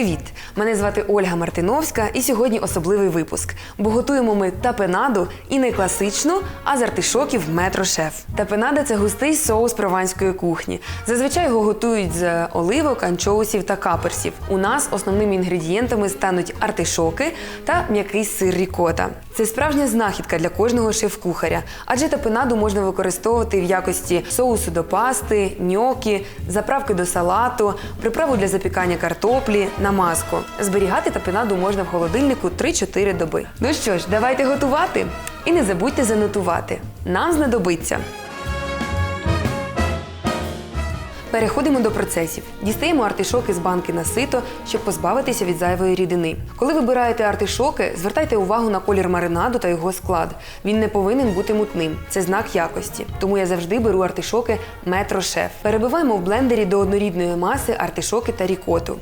Привіт! Мене звати Ольга Мартиновська, і сьогодні особливий випуск. Бо готуємо ми тапенаду і не класичну, а з артишоків метро шеф. Тапенада це густий соус прованської кухні. Зазвичай його готують з оливок, анчоусів та каперсів. У нас основними інгредієнтами стануть артишоки та м'який сир рікота. Це справжня знахідка для кожного шеф-кухаря, адже тапенаду можна використовувати в якості соусу до пасти, ньокі, заправки до салату, приправу для запікання картоплі, намазку. Зберігати тапенаду можна в холодильнику 3-4 доби. Ну що ж, давайте готувати. І не забудьте занотувати. Нам знадобиться Переходимо до процесів. Дістаємо артишоки з банки на сито, щоб позбавитися від зайвої рідини. Коли вибираєте артишоки, звертайте увагу на колір маринаду та його склад. Він не повинен бути мутним. Це знак якості. Тому я завжди беру артишоки метро шеф. Перебиваємо в блендері до однорідної маси артишоки та рікоту.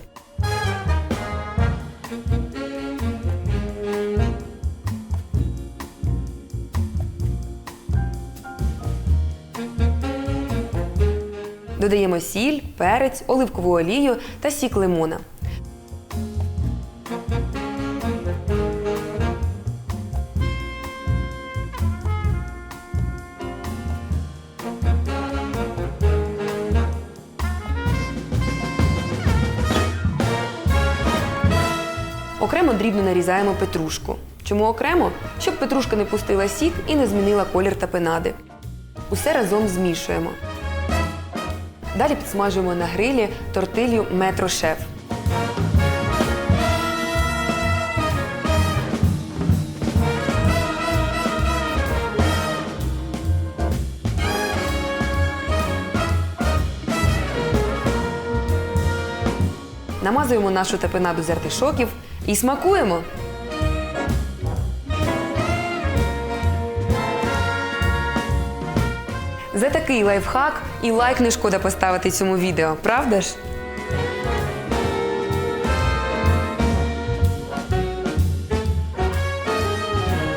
Додаємо сіль, перець, оливкову олію та сік лимона. Окремо дрібно нарізаємо петрушку. Чому окремо? Щоб петрушка не пустила сік і не змінила колір тапенади. Усе разом змішуємо. Далі підсмажуємо на грилі тортилью метро шеф. Намазуємо нашу тапенаду з артишоків і смакуємо. За такий лайфхак і лайк не шкода поставити цьому відео, правда ж?